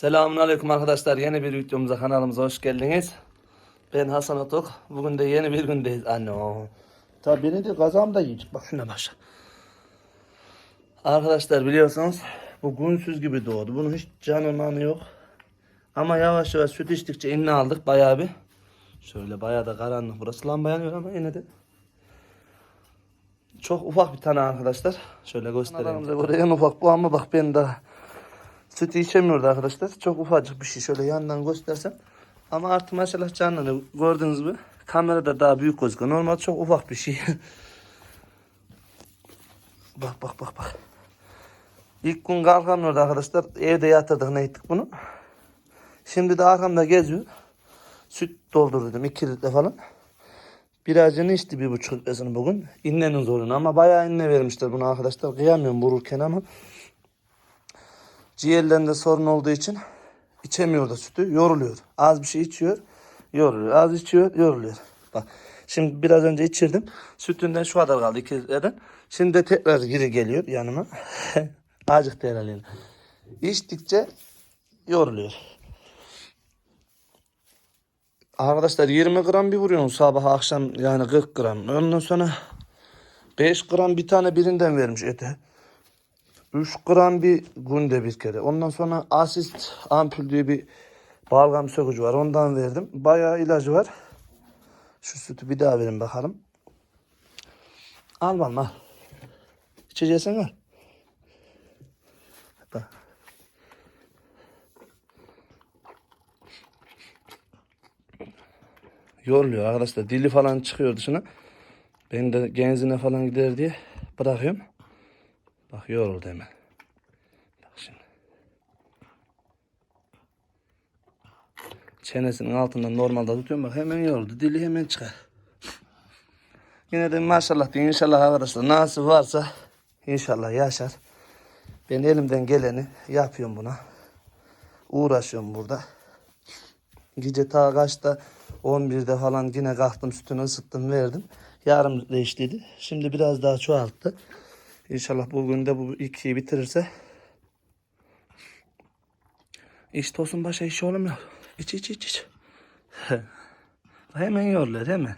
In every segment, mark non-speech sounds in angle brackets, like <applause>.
Selamun Aleyküm arkadaşlar. Yeni bir videomuza kanalımıza hoş geldiniz. Ben Hasan Otok. Bugün de yeni bir gündeyiz. Anne o. Tabii beni de kazağım da yiyecek. Bak şuna başla. Arkadaşlar biliyorsunuz bu günsüz gibi doğdu. Bunun hiç canı yok. Ama yavaş yavaş süt içtikçe inne aldık bayağı bir. Şöyle bayağı da karanlık. Burası lamba yanıyor ama yine de. Çok ufak bir tane arkadaşlar. Şöyle göstereyim. Analarımıza göre en ufak bu ama bak ben daha Sütü içemiyordu arkadaşlar. Çok ufacık bir şey. Şöyle yandan göstersem. Ama artık maşallah canını gördüğünüz gibi kamerada daha büyük gözüküyor. Normal çok ufak bir şey. <laughs> bak bak bak bak. İlk gün kalkamıyordu arkadaşlar. Evde yatırdık ne ettik bunu. Şimdi de arkamda geziyor. Süt doldurdum 2 litre falan. Birazcını içti bir buçuk litresini bugün. İnnenin zorunu ama bayağı inne vermişler bunu arkadaşlar. Kıyamıyorum vururken ama. Ciğerlerinde sorun olduğu için içemiyor da sütü. Yoruluyor. Az bir şey içiyor. Yoruluyor. Az içiyor. Yoruluyor. Bak. Şimdi biraz önce içirdim. Sütünden şu kadar kaldı iki litreden. Şimdi de tekrar geri geliyor yanıma. <laughs> Azıcık herhalde. İçtikçe yoruluyor. Arkadaşlar 20 gram bir vuruyorsun sabah akşam yani 40 gram. Ondan sonra 5 gram bir tane birinden vermiş ete. 3 gram bir günde bir kere. Ondan sonra asist ampul diye bir balgam sökücü var. Ondan verdim. Bayağı ilacı var. Şu sütü bir daha verin bakalım. Al bana al. İçeceksen al. Yoruluyor arkadaşlar. Dili falan çıkıyor dışına. Ben de genzine falan gider diye bırakıyorum. Bak yoruldu hemen. Bak şimdi. Çenesinin altından normalde tutuyorum bak hemen yoruldu. Dili hemen çıkar. Yine de maşallah diye inşallah arkadaşlar nasıl varsa inşallah yaşar. Ben elimden geleni yapıyorum buna. Uğraşıyorum burada. Gece ta kaçta 11'de falan yine kalktım sütünü ısıttım verdim. Yarım değiştiydi. Şimdi biraz daha çoğalttı. İnşallah bugün de bu ikiyi bitirirse. İş tosun başa iş ya. İç iç iç iç. <laughs> hemen yorlar hemen.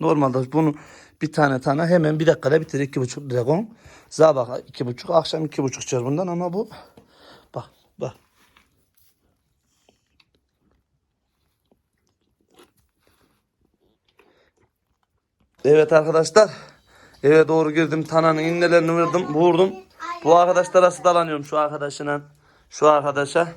Normalde bunu bir tane tane hemen bir dakikada bitir. iki buçuk dragon. Sabah iki buçuk akşam iki buçuk içer bundan ama bu bak bak. Evet arkadaşlar. Eve doğru girdim. Tananın innelerini vurdum. Vurdum. Bu arkadaşlara sıdalanıyorum şu arkadaşına. Şu arkadaşa.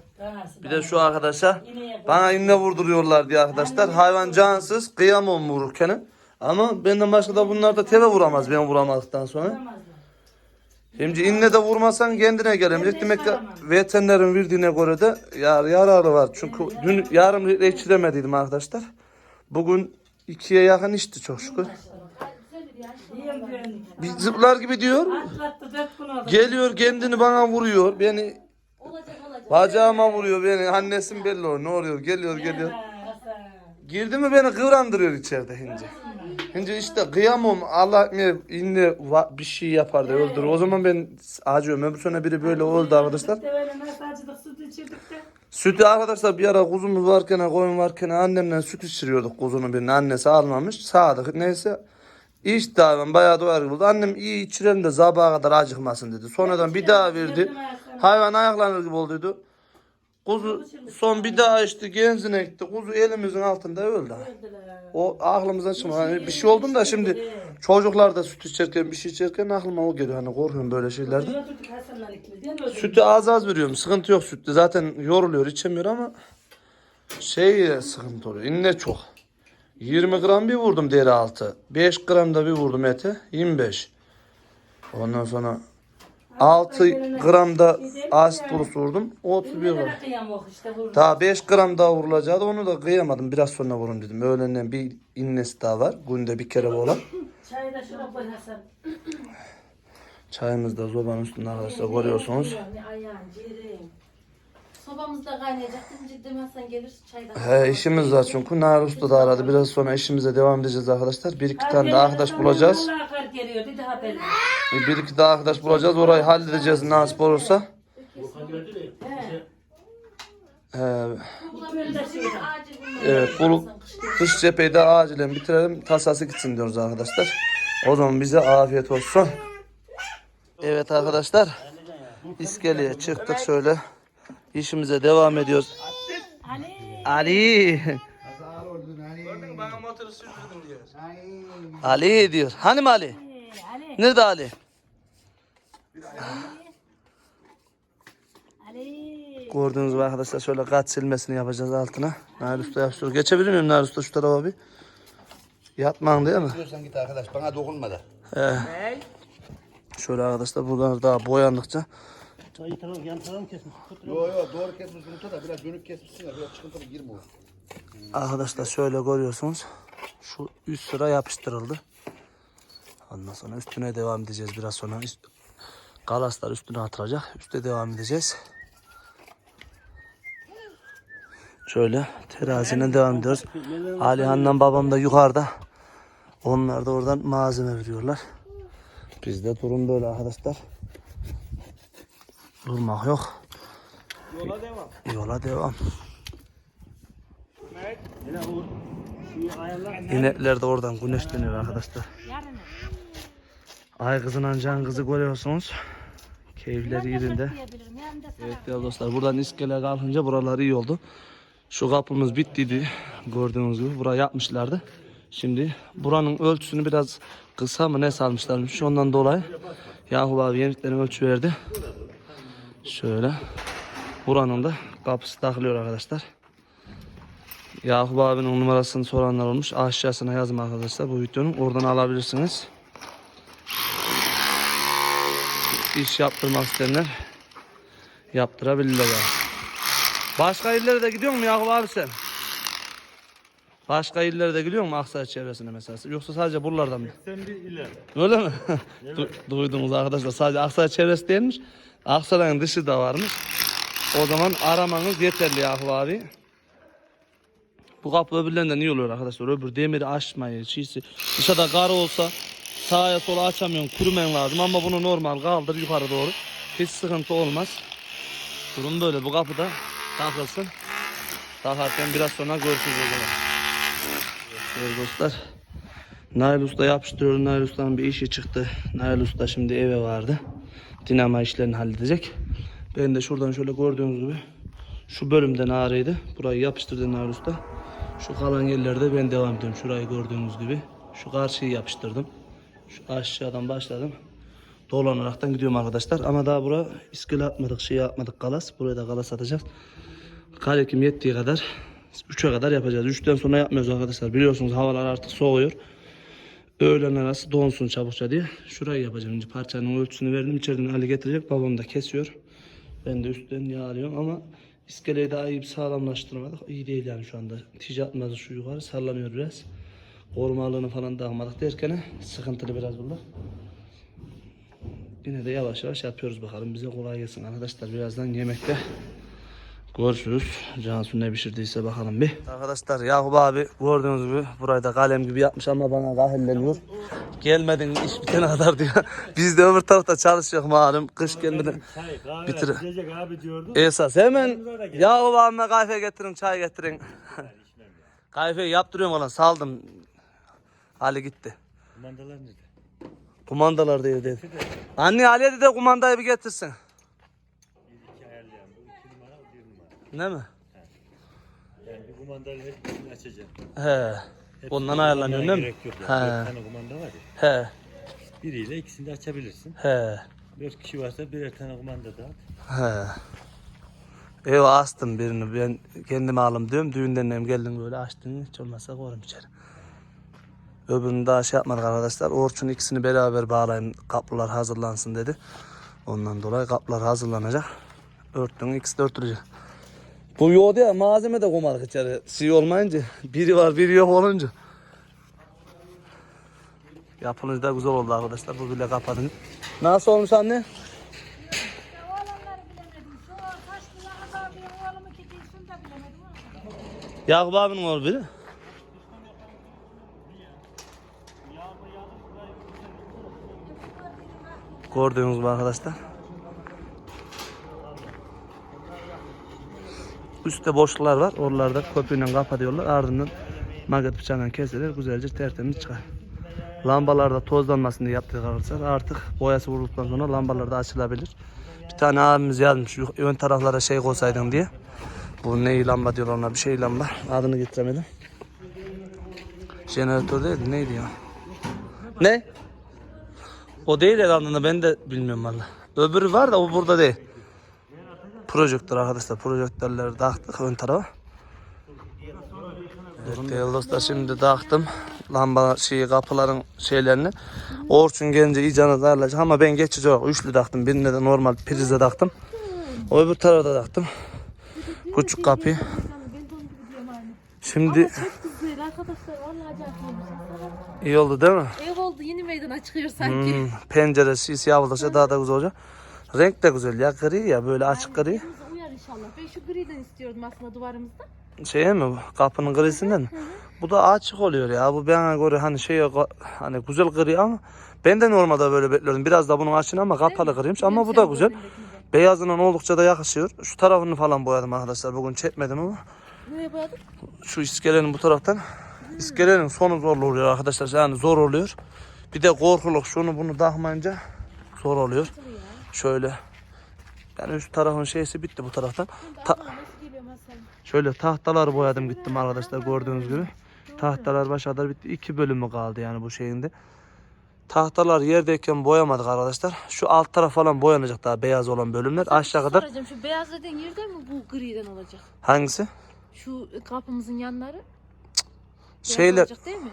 Bir de şu arkadaşa. Bana inne vurduruyorlar diye arkadaşlar. Hayvan cansız. Kıyamam vururken. Ama benden başka da bunlar da teve vuramaz ben vuramadıktan sonra. Şimdi inne de vurmasan kendine gelemeyecek. Demek ki veterinerin verdiğine göre de yar, yararı var. Çünkü dün yarım litre içiremediydim arkadaşlar. Bugün ikiye yakın içti çok şükür. Bir zıplar gibi diyor. Atlattı dört gün oldu. Geliyor kendini bana vuruyor. Beni Olacak olacak. bacağıma vuruyor beni. Annesim belli o. Ne oluyor? Geliyor geliyor. Girdi mi beni kıvrandırıyor içeride hince. Hince işte kıyamam Allah ne inne va- bir şey yapar da öldürür. O zaman ben acıyorum. Öbür sene biri böyle oldu arkadaşlar. İşte öyle nasıl acıdık süt içirdik de. Sütü arkadaşlar bir ara kuzumuz varken koyun varken annemle süt içiriyorduk kuzunun birinin annesi almamış. Sağdık neyse. İçti hayvan bayağı doyar gibi oldu. Annem iyi içirelim de sabaha kadar acıkmasın dedi. Sonradan bir daha verdi. Hayvan ayaklanır gibi olduydu. Kuzu son bir daha içti genzine gitti. Kuzu elimizin altında öldü. O aklımıza çıkmadı. Hani bir şey oldu da şimdi çocuklar da süt içerken bir şey içerken aklıma o geliyor. Hani korkuyorum böyle şeylerden. Sütü az az veriyorum. Sıkıntı yok sütte. Zaten yoruluyor, içemiyor ama şey sıkıntı oluyor. İnne çok. 20 gram bir vurdum deri altı. 5 gram da bir vurdum ete. 25. Ondan sonra 6 gram da asit burusu vurdum. 31 gram. Daha 5 gram daha vurulacaktı. Onu da kıyamadım. Biraz sonra vurun dedim. Öğlenden bir innesi daha var. Günde bir kere olan. <laughs> Çayı da şuna koy Hasan. Çayımız da zobanın üstünde arkadaşlar görüyorsunuz. Ayağın. Sobamızda kaynayacak. Ciddi Hasan gelir çaydan. He işimiz var çünkü. Nar Usta da aradı. Biraz sonra işimize devam edeceğiz arkadaşlar. Bir iki tane daha arkadaş bulacağız. Bir iki daha arkadaş bulacağız. Orayı halledeceğiz nasip olursa. Ee, evet bu kış cepheyi de acilen bitirelim. Tasası gitsin diyoruz arkadaşlar. O zaman bize afiyet olsun. Evet arkadaşlar. İskeleye çıktık şöyle. İşimize devam ediyoruz. Ali. Bana motoru sürdürdün diyor. Ali diyor. Hani mi Ali? Nerede Ali? Gördüğünüz gibi arkadaşlar şöyle kat silmesini yapacağız altına. Nail Usta yapıştırıyor. Geçebilir miyim Nail Usta şu tarafa bir? Yatman değil mi? Diyorsan git arkadaş bana dokunma da. He. Şöyle arkadaşlar buralar daha boyandıkça Yo yo doğru kesmişsin usta da biraz dönük kesmişsin ya biraz çıkıntılı girme o. arkadaşlar şöyle görüyorsunuz. Şu üst sıra yapıştırıldı. Ondan sonra üstüne devam edeceğiz biraz sonra. Üst, galaslar üstüne atılacak. Üste devam edeceğiz. Şöyle terazine devam ediyoruz. Alihan'la babam da yukarıda. Onlar da oradan malzeme veriyorlar. Bizde durum böyle arkadaşlar. Durmak yok. Yola devam. Yola devam. İnekler de oradan güneşleniyor arkadaşlar. Ay kızın ancağın kızı görüyorsunuz. Keyifleri yerinde. Evet değerli dostlar buradan iskele kalkınca buralar iyi oldu. Şu kapımız bittiydi gördüğünüz gibi burayı yapmışlardı. Şimdi buranın ölçüsünü biraz kısa mı ne salmışlarmış ondan dolayı Yakup abi yeniklerin ölçü verdi. Şöyle buranın da kapısı takılıyor arkadaşlar. Yakup abinin numarasını soranlar olmuş. Aşağısına yazın arkadaşlar bu videonun. Oradan alabilirsiniz. İş yaptırmak isteyenler yaptırabilirler. Başka illere de gidiyor mu Yakup abi sen? Başka illere de gidiyor mu Aksaray çevresine mesela? Yoksa sadece buralardan mı? Sen bir iler. Öyle mi? <laughs> Du- Duydunuz arkadaşlar. Sadece Aksaray çevresi değilmiş. Aksaray'ın dışı da varmış. O zaman aramanız yeterli Yakup abi. Bu kapı öbürlerinden iyi oluyor arkadaşlar. Öbür demiri açmayı, çiğsi. Dışarıda kar olsa sağa sola açamıyorsun, kürümen lazım. Ama bunu normal kaldır yukarı doğru. Hiç sıkıntı olmaz. Durum böyle. Bu kapı da takılsın. Takarken biraz sonra görüşürüz o zaman. Evet dostlar. Nail Usta yapıştırıyor. Nail Usta'nın bir işi çıktı. Nail Usta şimdi eve vardı. Dinamo işlerini halledecek. Ben de şuradan şöyle gördüğünüz gibi şu bölümden ağrıydı. Burayı yapıştırdı Nail Usta. Şu kalan yerlerde ben devam ediyorum. Şurayı gördüğünüz gibi. Şu karşıyı yapıştırdım. Şu aşağıdan başladım. Dolanaraktan gidiyorum arkadaşlar. Ama daha bura iskele atmadık, şey atmadık kalas. Buraya da kalas atacağız. Kalekim yettiği kadar 3'e kadar yapacağız. 3'ten sonra yapmıyoruz arkadaşlar. Biliyorsunuz havalar artık soğuyor. Öğlen arası donsun çabukça diye. Şurayı yapacağım. Şimdi parçanın ölçüsünü verdim. İçeriden Ali getirecek. Babam da kesiyor. Ben de üstten yağlıyorum ama iskeleyi daha iyi bir sağlamlaştırmadık. İyi değil yani şu anda. Tici atmadı şu yukarı. Sallanıyor biraz. Korumalığını falan dağmadık derken sıkıntılı biraz bunlar. Yine de yavaş yavaş yapıyoruz bakalım. Bize kolay gelsin arkadaşlar. Birazdan yemekte Görüşürüz. Cansu ne pişirdiyse bakalım bir. Arkadaşlar Yakup abi gördüğünüz gibi burayı da kalem gibi yapmış ama bana kahelleniyor. Gelmedin iş bitene kadar diyor. <laughs> Biz de öbür tarafta çalışıyor malum. Kış gelmeden. Bitir. içecek abi diyordu. Esas hemen Yakup abime kahve getirin çay getirin. <laughs> Kahveyi yaptırıyorum olan saldım. Ali gitti. Kumandalar nerede? Kumandalar diyor dedi. Anne Ali'ye de kumandayı bir getirsin. İki ayarlayan. Bu iki numara, o Ne mi? Yani bir kumandaları hepsini açacağım. He. Ondan ayarlanıyor değil mi? Gerek yok. Yani. He. Dört tane kumanda var ya. He. Biriyle ikisini de açabilirsin. He. Dört kişi varsa birer tane kumanda da at. He. Ev astım birini ben kendim alım diyorum. Düğünden hem geldim böyle açtın hiç olmazsa koyarım içeri. Öbürünü daha şey yapmadık arkadaşlar. Orçun ikisini beraber bağlayayım kapılar hazırlansın dedi. Ondan dolayı kapılar hazırlanacak. Örttün ikisi de örtülecek. Bu yoğdu ya malzeme de koymadık içeri. Şey olmayınca biri var biri yok olunca. Yapılınca da güzel oldu arkadaşlar. Bu bile kapatın. Nasıl olmuş anne? Yakup abinin oğlu biri. Gördüğünüz gibi arkadaşlar. Üstte boşluklar var. Oralarda köpüğüyle kapatıyorlar. Ardından maket bıçağıyla kesilir. Güzelce tertemiz çıkar. Lambalarda tozlanmasın diye yaptık arkadaşlar. Artık boyası vurulduktan sonra lambalar da açılabilir. Bir tane abimiz yazmış "Yok, ön taraflara şey koysaydın diye. Bu ne lamba diyorlar ona bir şey lamba. Adını getiremedim. Jeneratör değil neydi ya? Ne? O değil herhalde ben de bilmiyorum valla. Öbürü var da o burada değil. Projektör arkadaşlar. Projektörleri taktık ön tarafa. Evet değerli dostlar şimdi taktım. Lamba şeyi kapıların şeylerini. Orçun gelince icana darlayacak ama ben geçici olarak üçlü taktım. Birine de normal prize taktım. O öbür tarafa da taktım. Küçük kapıyı. Şimdi iyi oldu değil mi? Ev oldu yeni meydana çıkıyor sanki. Hmm, penceresi siyah olursa daha da güzel olacak. Renk de güzel ya gri ya böyle açık gri. Bize uyar inşallah. Ben şu griden istiyordum aslında duvarımızda. Şey mi bu kapının grisinden mi? Bu da açık oluyor ya. Bu bana göre hani şey hani güzel gri ama ben de normalde böyle bekliyordum. Biraz da bunun açın ama kapalı griymiş ama bu da güzel. Beyazından oldukça da yakışıyor. Şu tarafını falan boyadım arkadaşlar. Bugün çekmedim ama. Nereye boyadık? Şu iskelenin bu taraftan. İskelenin sonu zor oluyor arkadaşlar. Yani zor oluyor. Bir de korkuluk şunu bunu takmayınca zor oluyor. Şöyle. Yani üst tarafın şeysi bitti bu taraftan. Ta- şöyle tahtalar boyadım gittim arkadaşlar gördüğünüz gibi. Tahtalar başa bitti. İki bölümü kaldı yani bu şeyinde. Tahtalar yerdeyken boyamadık arkadaşlar. Şu alt taraf falan boyanacak daha beyaz olan bölümler. Aşağı kadar Soracağım şu beyaz dediğin yerde mi bu griden olacak? hangisi? Şu kapımızın yanları. beyaz Şeyler olacak değil mi?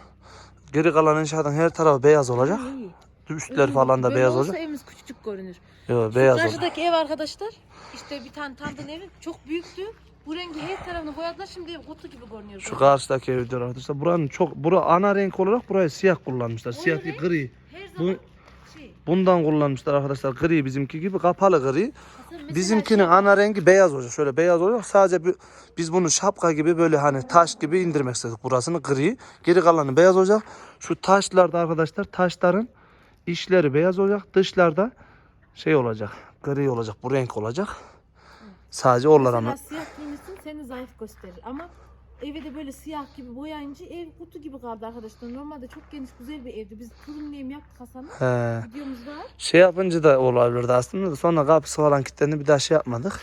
geri kalan inşaatın her tarafı beyaz olacak. İyi. Üstler falan da Böyle beyaz olsa olacak. evimiz küçücük görünür. Yok beyaz olacak. Karşıdaki ev arkadaşlar işte bir tane tanıdığın evi çok büyüktü. Bu rengi her tarafını boyadılar şimdi ev kutu gibi görünüyor. Şu karşıdaki ev diyor arkadaşlar. Buranın çok bura ana renk olarak burayı siyah kullanmışlar. Siyah değil gri. Bu şey. bundan kullanmışlar arkadaşlar. Gri bizimki gibi kapalı gri. Mesela Bizimkinin ana rengi beyaz olacak. Şöyle beyaz olacak. Sadece bir, biz bunu şapka gibi böyle hani taş gibi indirmek istedik burasını gri. Geri kalanı beyaz olacak. Şu taşlarda arkadaşlar taşların içleri beyaz olacak. Dışlarda şey olacak. Gri olacak. Bu renk olacak. Sadece oralara mı? Mesela siyah giymişsin seni zayıf gösterir ama evi de böyle siyah gibi boyayınca ev kutu gibi kaldı arkadaşlar. Normalde çok geniş güzel bir evdi. Biz kurumlayım yaptık Hasan'la. He. Videomuz var. Şey yapınca da olabilirdi aslında da sonra kapısı falan kilitlendi bir daha şey yapmadık.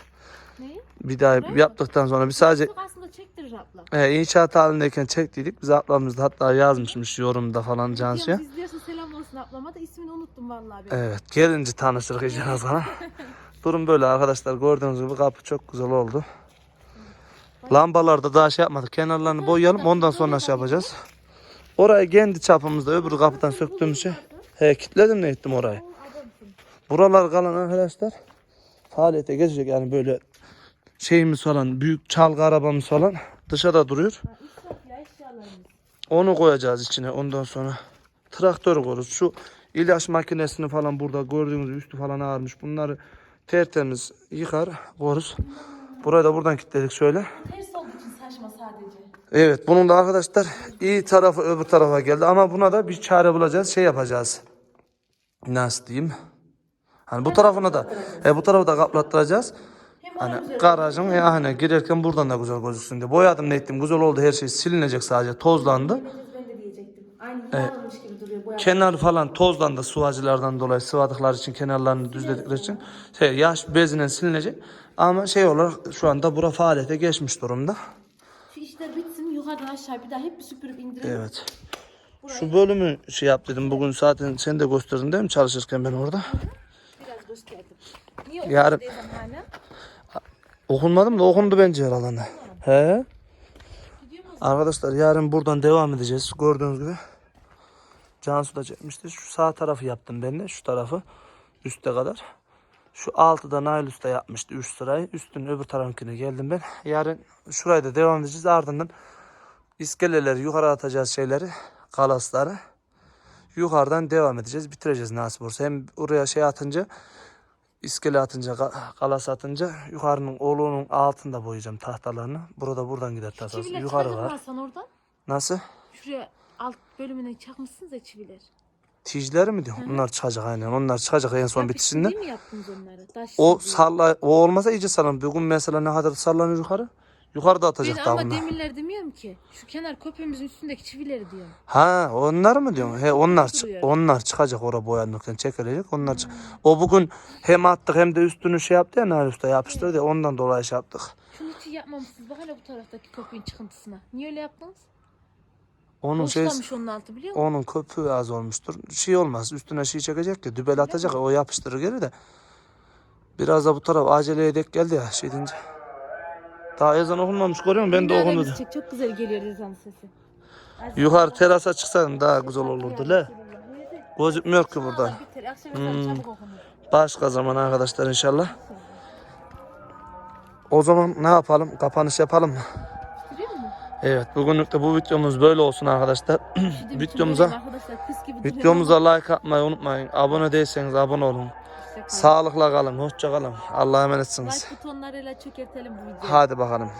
Neyi? Bir daha mi? yaptıktan sonra bir sadece Çok aslında çektirir abla. e, inşaat halindeyken çektiydik. Biz ablamız da hatta yazmışmış yorumda falan Cansu'ya. İzliyorsun selam olsun ablama da ismini unuttum vallahi ben. Evet gelince tanışırız iyice sana. <laughs> Durum böyle arkadaşlar gördüğünüz gibi kapı çok güzel oldu. Lambalarda daha şey yapmadık. Kenarlarını boyayalım ondan sonra şey yapacağız. Orayı kendi çapımızda öbür kapıdan söktüğümüz şey. He kilitledim ne ettim orayı. Buralar kalan arkadaşlar faaliyete geçecek yani böyle şeyimiz falan büyük çalgı arabamız falan dışarıda duruyor. Onu koyacağız içine ondan sonra. Traktör koyarız. Şu ilaç makinesini falan burada gördüğünüz üstü falan ağırmış. Bunları tertemiz yıkar koyarız. Burayı da buradan kilitledik şöyle. Ters olduğu için saçma sadece. Evet bunun da arkadaşlar iyi tarafı öbür tarafa geldi. Ama buna da bir çare bulacağız. Şey yapacağız. Nasıl diyeyim? Hani bu tarafına da e, bu tarafı da kaplattıracağız. Hani garajın ya hani girerken buradan da güzel gözüksün diye. Boyadım ne ettim güzel oldu her şey silinecek sadece tozlandı. Ben de diyecektim. Aynı yağlanmış gibi duruyor boya. Kenar falan tozlandı sıvacılardan dolayı sıvadıkları için kenarlarını düzledikleri için şey, yaş bezine silinecek. Ama şey olarak şu anda bura faaliyete geçmiş durumda. Şu işler bitsin yukarıdan aşağı bir daha hep bir süpürüp indirelim. Evet. Şu bölümü şey yap dedim bugün zaten sen de gösterdin değil mi çalışırken ben orada. Biraz gösterdim. Niye Yarın- hala? Okunmadım da okundu bence herhalde. He. Arkadaşlar yarın buradan devam edeceğiz gördüğünüz gibi. Cansu da çekmişti. Şu sağ tarafı yaptım ben de şu tarafı üste kadar. Şu altıda Nail Usta yapmıştı 3 sırayı. Üstün öbür tarafınkine geldim ben. Yarın şurayı da devam edeceğiz. Ardından iskeleleri yukarı atacağız şeyleri. Kalasları. Yukarıdan devam edeceğiz. Bitireceğiz nasip olursa. Hem oraya şey atınca iskele atınca ka- kalas atınca yukarının oğlunun altında boyayacağım tahtalarını. Burada buradan gider tahtası. Yukarı var. Hasan oradan? Nasıl? Şuraya bölümüne çakmışsınız ya çiviler. Tijleri mi diyor? Onlar çıkacak aynen. Onlar çıkacak en son. Değil mi yaptınız onları? Taş O çivi. salla o olmasa iyice sallan. Bugün mesela ne kadar sallanıyor yukarı? Yukarıda Ben atacak daha ama bunlar. demirler demiyorum ki. Şu kenar köpeğimizin üstündeki çivileri diyorum. Ha onlar mı diyorsun? He onlar çı- Duruyor. onlar çıkacak oraya boyanırken çekilecek. Onlar çık- O bugün hem attık hem de üstünü şey yaptı ya Nail Usta yapıştırdı ya ondan dolayı şey yaptık. Şunu hiç yapmamışsınız. Bak hele bu taraftaki köpeğin çıkıntısına. Niye öyle yaptınız? Onun şey Boşlamış onun altı biliyor musun? onun köpüğü az olmuştur. Şey olmaz. Üstüne şey çekecek ya dübel atacak ya, o yapıştırır geri de. Biraz da bu taraf aceleye dek geldi ya şey deyince. Daha ezan okunmamış görüyor musun? Ben de okundu. Çok güzel geliyor ezan sesi. Yukarı terasa çıksan daha güzel olurdu le. Gözükmüyor ki ezanı Hmm. Başka zaman arkadaşlar inşallah. O zaman ne yapalım? Kapanış yapalım mı? Evet bugünlük de bu videomuz böyle olsun arkadaşlar. <clears throat> Videomuza videomuza like atmayı unutmayın. Abone değilseniz abone olun. hoşça. Sağlıkla kalın, hoşça kalın. Allah'a emanetsiniz. Like butonlarıyla çökertelim bu videoyu. Hadi bakalım.